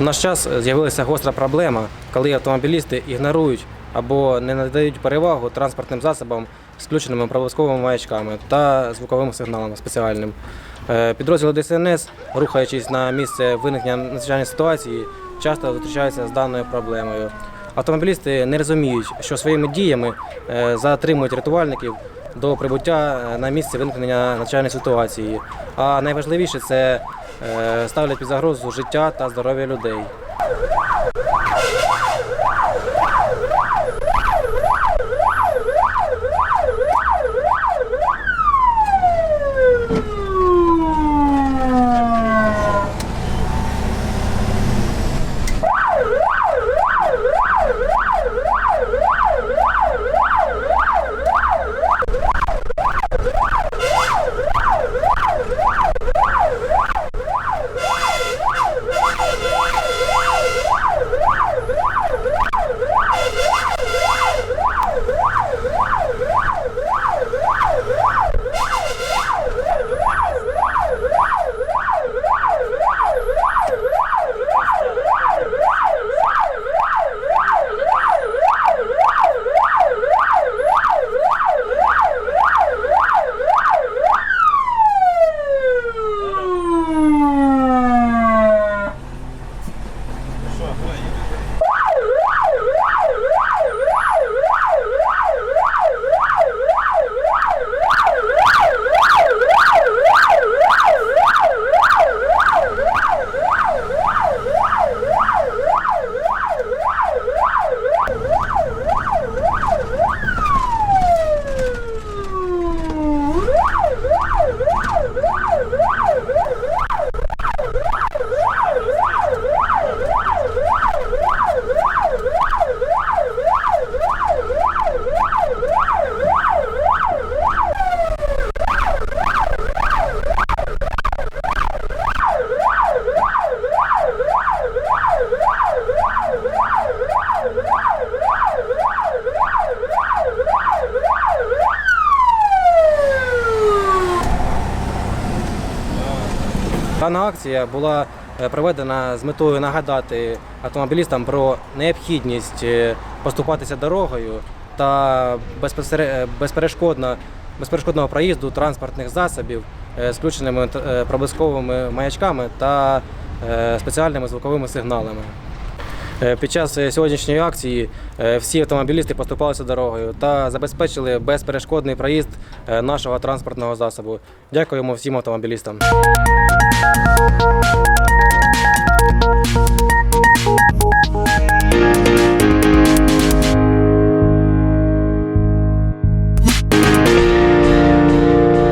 В наш час з'явилася гостра проблема, коли автомобілісти ігнорують або не надають перевагу транспортним засобам з включеними проблисковими маячками та звуковими сигналами спеціальним. Е, Підрозділи ДСНС, рухаючись на місце виникнення надзвичайної ситуації, часто зустрічаються з даною проблемою. Автомобілісти не розуміють, що своїми діями е, затримують рятувальників до прибуття е, на місце виникнення надзвичайної ситуації. А найважливіше це е, ставлять під загрозу життя та здоров'я людей. Дана акція була е, проведена з метою нагадати автомобілістам про необхідність е, поступатися дорогою та е, безперешкодно, безперешкодного проїзду транспортних засобів з включеними проблисковими маячками та спеціальними звуковими сигналами. Під час сьогоднішньої акції всі автомобілісти поступалися дорогою та забезпечили безперешкодний проїзд нашого транспортного засобу. Дякуємо всім автомобілістам. Thank you.